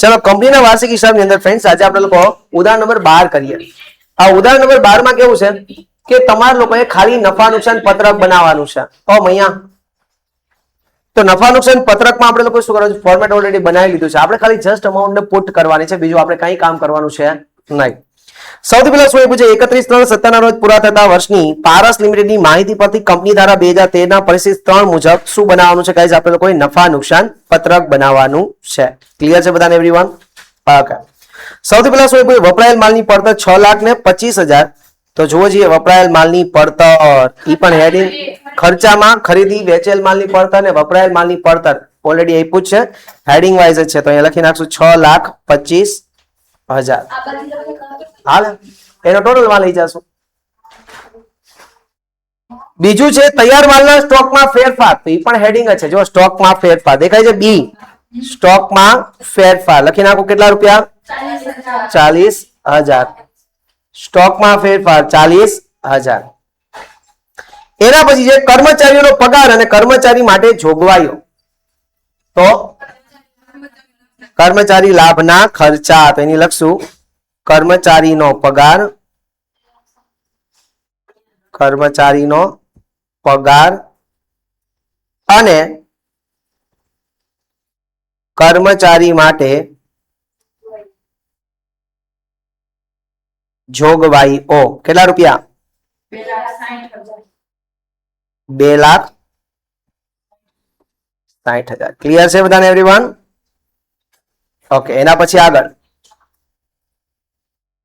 ચલો, કંપનીના વાર્ષિક હિસાબની અંદર ફ્રેન્ડ્સ આજે આપણે લોકો ઉદાહરણ નંબર બાર કરીએ. આ ઉદાહરણ નંબર બારમાં કેવું છે? કે તમારા લોકોએ ખાલી નફા નુકસાન પત્રક બનાવવાનું છે. ઓમ અહીંયા તો નફા નુકસાન પત્રકમાં આપણે લોકો શું કરવાનું ફોર્મેટ ઓલરેડી બનાવી લીધું છે. આપણે ખાલી જસ્ટ અમાઉન્ટ ને પુટ કરવાની છે. બીજું આપણે કંઈ કામ કરવાનું છે નહીં. સૌથી પહેલા શું એ પૂછે એકત્રીસ ત્રણ સત્તાના રોજ પૂરા થતા વર્ષની પારસ લિમિટેડની માહિતી પરથી કંપની દ્વારા બે હજાર તેર ના પરિસ્થિતિ ત્રણ મુજબ શું બનાવવાનું છે? ગાઈઝ, આપણે લોકોએ નફા નુકસાન પત્રક બનાવવાનું છે. ક્લિયર છે બધાને એવરીવન ઓકે સૌથી પહેલા શું એ પૂછે વપરાયેલ માલની પડતર છ લાખ ને પચીસ હજાર. તો જુઓ જોઈએ વપરાયેલ માલની પડતર. ઈ પણ હેડિંગ ખર્ચામાં ખરીદી, વેચેલ માલની પડતર ને વપરાયેલ માલની પડતર. ઓલરેડી આપ્યું છે. હેડિંગ વાઇઝ છે. તો અહીંયા લખી નાખશું, છ લાખ પચીસ હજાર. હાલ, એનો ટોટલ માલ લઈ જશું. બીજું છે, તૈયાર માલના સ્ટોકમાં ફેરફાર. તો એ પણ હેડિંગ છે. જો સ્ટોકમાં ફેરફાર. દેખાય છે બી સ્ટોકમાં ફેરફાર. લખી નાખો કેટલા રૂપિયા? ચાલીસ હજાર. સ્ટોકમાં ફેરફાર ચાલીસ હજાર. એના પછી છે, કર્મચારીઓનો પગાર અને કર્મચારી માટે જોગવાઈઓ. તો કર્મચારી લાભના ખર્ચા, તો એની લખશું. કર્મચારીનો પગાર કર્મચારીનો પગાર અને કર્મચારી માટે જોગવાઈઓ. કેટલા રૂપિયા? બે લાખ સાઠ હજાર. ક્લિયર છે બધાને એવરીવન ઓકે એના પછી આગળ.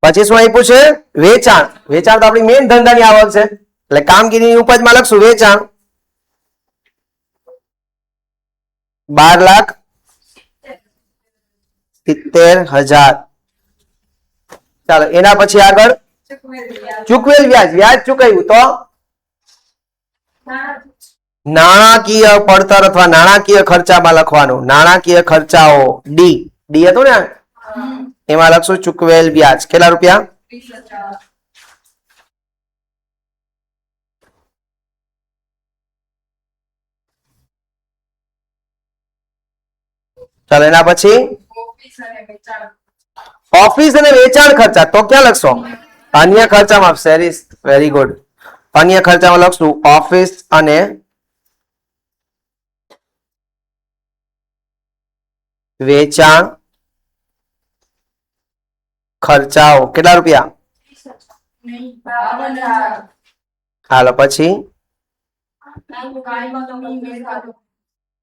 શું આપ્યું છે વેચાણ. વેચાણ તો આપણી મેઇન ધંધાની આવક છે. એટલે કામગીરીની ઉપજમાં લખશું વેચાણ. બાર લાખ સિત્તેર હજાર. ચાલો, એના પછી આગળ ચૂકવેલ વ્યાજ. વ્યાજ ચૂકવ્યું તો? નાણાકીય પડતર અથવા નાણાકીય ખર્ચામાં લખવાનું. નાણાકીય ખર્ચાઓ. ડી ડી હતું ને? એમાં લખશું ચૂકવેલ વ્યાજ. કેટલા રૂપિયા? ચાલો, એના પછી? ઓફિસ અને વેચાણ ખર્ચા. તો ક્યાં લખશો? અન્ય ખર્ચામાં સેરીસ વેરી ગુડ અન્ય ખર્ચામાં લખશું ઓફિસ અને વેચાણ. ખર્ચાઓ. કેટલા રૂપિયા? હાલો, પછી?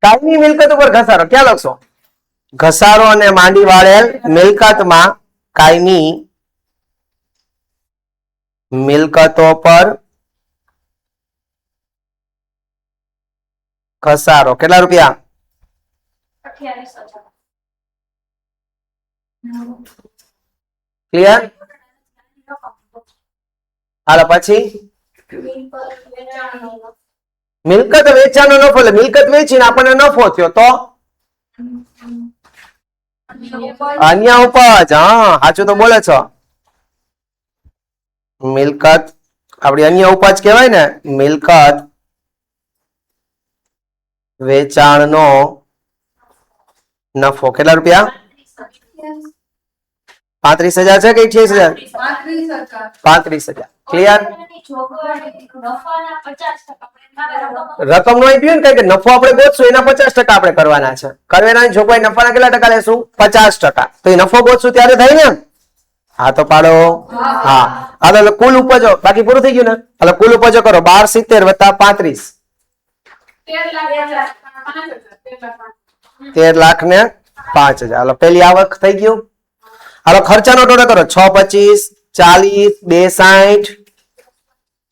કાયમી મિલકત ઉપર ઘસારો. ક્યાં લખશો? ઘસારો અને માંડી વાળેલ મિલકતમાં કાયમી મિલકતો પર ઘસારો. કેટલા રૂપિયા? ક્લિયર હાલો, પછી? મિલકત વેચાણનો નફો એટલે મિલકત વેચીને આપણને નફો થયો તો? અન્ય ઉપજ હા, સાચું તો બોલે છો. મિલકત આપણી અન્ય ઉપજ કહેવાય ને, મિલકત વેચાણનો નફો. કેટલા રૂપિયા? પાંત્રીસ હજાર છે કે અઠ્યાવીસ હજાર? પાંત્રીસ હજાર. ક્લિયર રકમ નો આપ્યું ને કે નફો આપણે ગોતશું, એના પચાસ ટકા આપણે કરવાના છે. કરવાના જોગવાઈ નફાના કેટલા ટકા લેશું? પચાસ ટકા. તો એ નફો ગોતશું ત્યારે થાય ને હા, તો પાડો. હા. હાલો કુલ ઉપજો. બાકી પૂરું થઈ ગયું ને? હાલો, કુલ ઉપજો કરો. બાર સિત્તેર વત્તા પાંત્રીસ. તેર લાખ ને પાંચ હજાર. હાલો, પેલી આવક થઈ ગયું? હાલો ખર્ચાનો ટોટલ કરો. છ પચીસ ચાલીસ બે સાઠ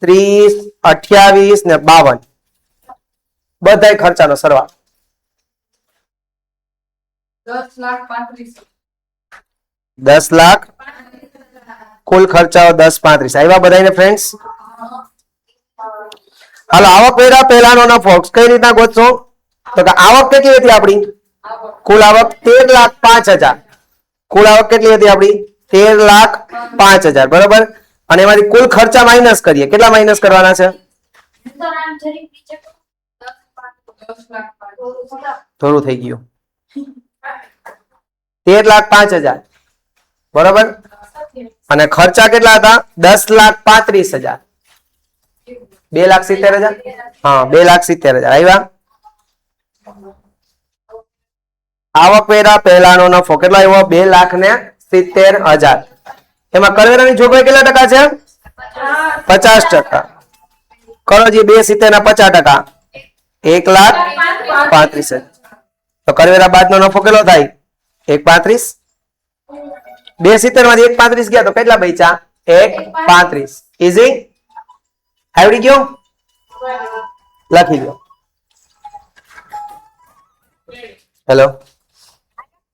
ત્રીસ અઠ્યાવીસ ને બાવન. બધાય ખર્ચાનો સરવાળો. દસ લાખ દસ લાખ. કુલ ખર્ચાઓ દસ પાંત્રીસ. આવ્યા બધાને ફ્રેન્ડ્સ હાલો આવક વેરા પહેલાનો નફો કઈ રીતના ગોતશો? તો કે આવક કેટલી હતી આપણી? કુલ આવક તેર લાખ પાંચ હજાર. કુલ આવક કેટલી હતી આપણી? તેર લાખ પાંચ હજાર, બરોબર? અને એમાંથી કુલ ખર્ચા માઇનસ કરીએ. કેટલા માઇનસ કરવાના છે? થોડું થઈ ગયું. તેર લાખ પાંચ હજાર, બરોબર? અને ખર્ચા કેટલા હતા? દસ લાખ પાંત્રીસ હજાર. બે લાખ સિત્તેર હજાર? હા, બે લાખ સિત્તેર હજાર. આવ્યા? આવકવેરા પહેલાનો નફો. કેટલો આવ્યો? બે લાખ ને સિત્તેર હજાર. એમાં કરવેરાની જોગવાઈ કેટલા ટકા છે? પચાસ ટકા. કરોજી બે સિત્તેર ના પચાસ ટકા. એક લાખ પાંત્રીસ તો કરવેરા બાદનો નફો કેટલો થાય? એક પાંત્રીસ. બે સિત્તેરમાંથી એક પાંત્રીસ ગયા તો કેટલા બૈચા એક પાંત્રીસ. ઇઝી આવડી ગયો? લખી દો. હેલો